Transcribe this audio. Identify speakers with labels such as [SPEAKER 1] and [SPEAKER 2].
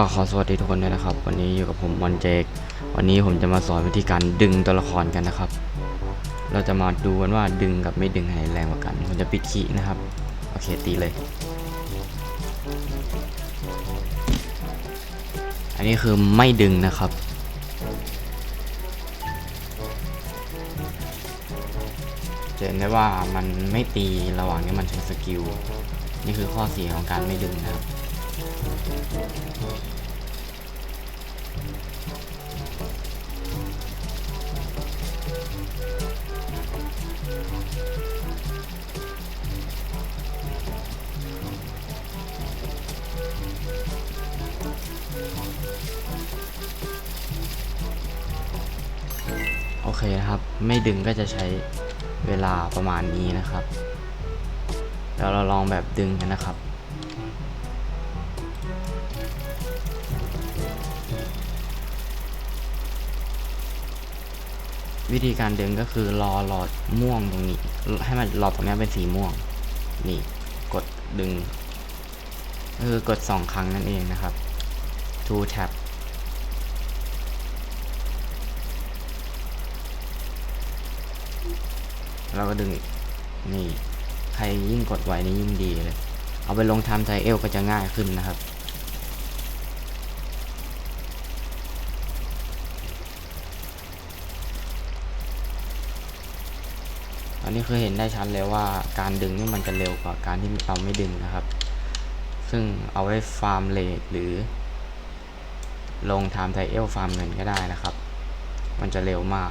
[SPEAKER 1] ก็ขอสวัสดีทุกคนด้วยนะครับ วันนี้อยู่กับผมมอนเจกวันนี้ผมจะมาสอนวิธีการดึงตัวละครกันนะครับ เราจะมาดูกันว่าดึงกับไม่ดึงไหนแรงกว่ากันผมจะปิดคีนะครับโอเคตีเลย อันนี้คือไม่ดึงนะครับ จะเห็นได้ว่ามันไม่ตีระหว่างนี้มันใช้สกิลนี่คือข้อเสียของการไม่ดึงนะครับ โอเคนะครับ ไม่ดึงก็จะใช้เวลาประมาณนี้นะครับเดี๋ยวเราลองแบบดึงกันนะครับวิธีการดึงก็คือรอหลอดม่วงตรงนี้ ให้มันหลอดตรงนี้เป็นสีม่วง นี่กดดึงก็คือกดสองครั้งนั่นเองนะครับ two tap แล้วก็ดึงอีกนี่ใครยิ่งกดไวนี่ยิ่งดีเลย เอาไปลงทำไทเอลก็จะง่ายขึ้นนะครับอันนี้คือเห็นได้ชัดเลยว่าการดึงนี่มันจะเร็วกว่าการที่เราไม่ดึงนะครับ ซึ่งเอาไว้ฟาร์มเลทหรือ ลงทำไทเอลฟาร์มเงินก็ได้นะครับ มันจะเร็วมาก